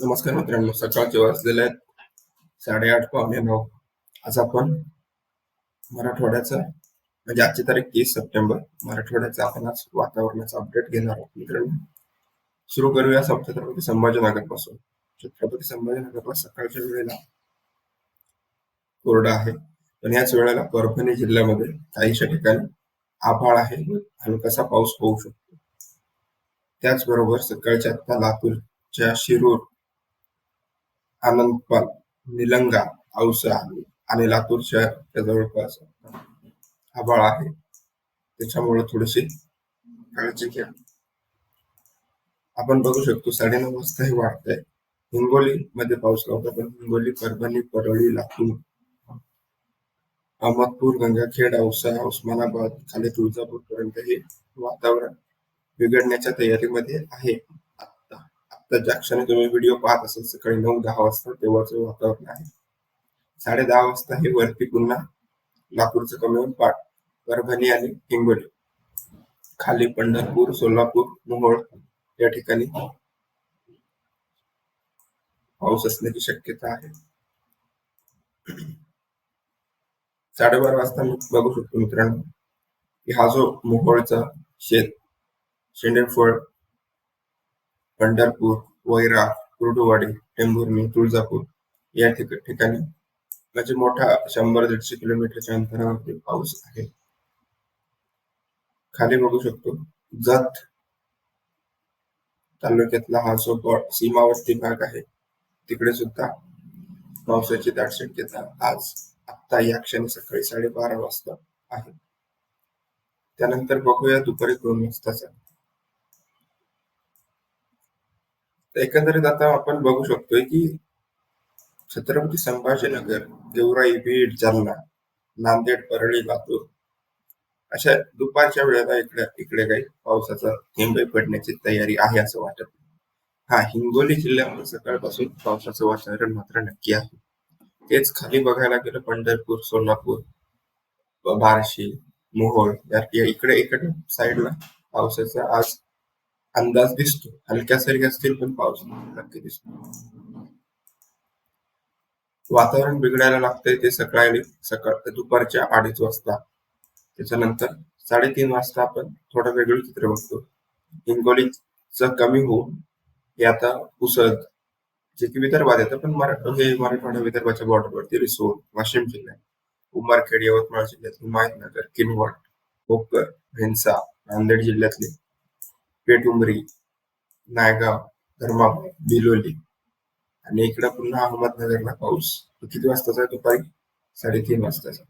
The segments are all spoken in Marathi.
नमस्कार मित्रांनो सकाळचे वाजलेले आहेत. साडेआठ पावणे नऊ. आज आपण मराठवाड्याचा म्हणजे आजची तारीख तीस सप्टेंबर मराठवाड्याचा आपण आज वातावरणाचा अपडेट घेणार आहोत मित्रांनो. सुरू करूया छत्रपती संभाजीनगरपासून छत्रपती संभाजीनगरला सकाळच्या वेळेला कोरडा आहे. पण याच वेळेला परभणी जिल्ह्यामध्ये काहीशा ठिकाणी आभाळ आहे हलकासा पाऊस होऊ शकतो. त्याचबरोबर सकाळच्या आता लातूरच्या शिरूर आनंदपाल निलंगा औसा आणि लातूर शहर जवळपास आभाळ आहे. त्याच्यामुळे थोडीशी काळजी घ्या. आपण बघू शकतो साडेनऊ वाजता हे वाढतंय. हिंगोली मध्ये पाऊस लावतो पण हिंगोली परभणी परळी लातूर अहमदपूर गंगाखेड औसा उस्मानाबाद खाली तुळजापूर पर्यंत हे वातावरण बिघडण्याच्या तयारीमध्ये आहे. तर ज्या क्षणी तुम्ही व्हिडिओ पाहत असाल सकाळी नऊ दहा वाजता तेव्हाचं वातावरण आहे. साडे दहा वाजता हे वरती पुन्हा नागपूरचं कमी होऊन पाठ परभणी आणि हिंगोली. खाली पंढरपूर सोलापूर मोहोळ या ठिकाणी पाऊस असण्याची शक्यता आहे. साडेबारा वाजता मी बघू शकतो मित्रांनो की हा जो मोहोळचा शेत शेंडेफळ पंढरपूर वैरा कुर्डुवाडी टेंभुर्णी तुळजापूर या ठिकाणी म्हणजे मोठा शंभर दीडशे किलोमीटरच्या अंतरावरती पाऊस आहे. खाली बघू शकतो जत तालुक्यातला हा जो सीमावर्ती भाग आहे. तिकडे सुद्धा पावसाची दाट शक्यता आज आता या क्षणी सकाळी साडेबारा वाजता आहे. त्यानंतर बघूया दुपारी दोन वाजताचा एकंदरीत आता आपण बघू शकतोय की छत्रपती संभाजीनगर गेवराई बीड जालना नांदेड परळी लातूर अशा दुपारच्या वेळेला इकडे इकडे काही पावसाचा थेंब पडण्याची तयारी आहे असं वाटत हा हिंगोली जिल्ह्यामध्ये सकाळपासून पावसाचं वातावरण मात्र नक्की आहे. तेच खाली बघायला गेलं पंढरपूर सोलापूर बार्शी मोहोळ या इकडे इकडे साईडला पावसाचा आज अंदाज दिसतो. हलक्या सरी असतील पण पाऊस नक्की दिसतो. वातावरण बिघडायला लागतंय ते सकाळी सकाळ दुपारच्या अडीच वाजता. त्याच्यानंतर साडेतीन वाजता आपण थोडं वेगळं चित्र बघतो. हिंगोलीच कमी होऊन हे आता उसळत जे की विदर्भात येतं पण मराठा हे मराठवाडा विदर्भाच्या बॉर्डरवरती रिसोड वाशिम जिल्ह्यात. उमरखेड यवतमाळ जिल्ह्यात हिमायतनगर किनवट भोकर हिंसा नांदेड जिल्ह्यातले पेटुंबरी नायगाव धर्माबाद बिलोली आणि इकडं पुन्हा अहमदनगरला पाऊस. किती वाजताचा दुपारी साडेतीन वाजताचा.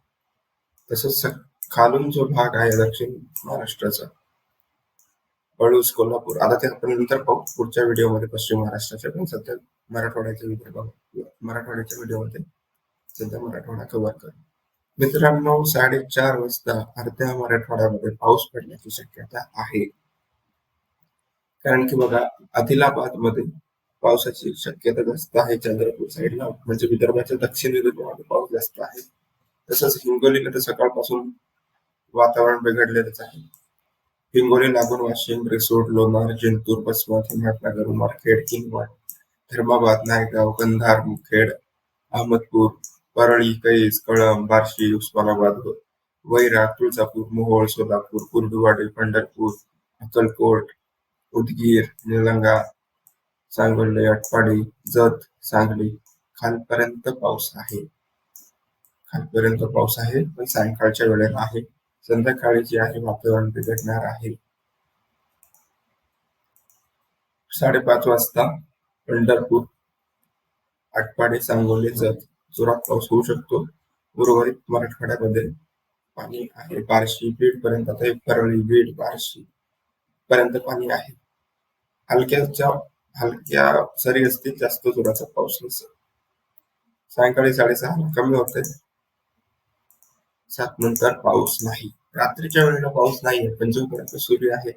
तसंच खालून जो भाग आहे दक्षिण महाराष्ट्राचा पळूस कोल्हापूर. आता ते आपण नंतर पाहू. पुढच्या व्हिडिओमध्ये पश्चिम महाराष्ट्राच्या पण सध्या मराठवाड्याच्या व्हिडिओ मराठवाड्याच्या व्हिडिओमध्ये सध्या मराठवाडा कव्हर कर. मित्रांनो साडेचार वाजता अर्ध्या मराठवाड्यामध्ये पाऊस पडण्याची शक्यता आहे. कारण की बघा आदिलाबादमध्ये पावसाची शक्यता जास्त आहे चंद्रपूर साईडला. म्हणजे विदर्भाच्या दक्षिण विदर्भामध्ये पाऊस जास्त आहे. तसंच हिंगोलीला तर सकाळपासून वातावरण बिघडलेलंच आहे. हिंगोली लागून वाशिम रिसोड लोणार जिंतूर बसमत हिमाटनगर उमरखेड किनवट धर्माबाद नायगाव गंधार मुखेड अहमदपूर परळी कैस कळम बार्शी उस्मानाबाद वैरा तुळजापूर मोहोळ सोलापूर कुर्डुवाडी पंढरपूर अक्कलकोट उदगीर निलंगा सांगोले अटपाडी जत सांगली. खालपर्यंत पाऊस आहे. खालपर्यंत पाऊस आहे पण सायंकाळच्या वेळेला आहे. संध्याकाळी जे आहे वातावरण बिघडणार आहे. साडेपाच वाजता पंढरपूर आटपाडी सांगोले जत. जोरात पाऊस होऊ शकतो. उर्वरित मराठवाड्यामध्ये पाणी आहे. बार्शी बीड पर्यंत. आता परळी बीड बार्शी. पर्यंत पाणी आहे. हलक्याच्या हलक्या सरी असतील जास्त जोराचा पाऊस नसेल. सायंकाळी साडेसहा कमी होते सात नंतर पाऊस नाही. रात्रीच्या वेळेला पाऊस नाही पण जोपर्यंत सूर्य आहे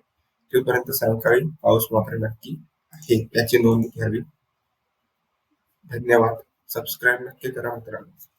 तोपर्यंत सायंकाळी पाऊस मात्र नक्की आहे याची नोंद घ्यावी. धन्यवाद. सबस्क्राईब नक्की करा मित्रांनो.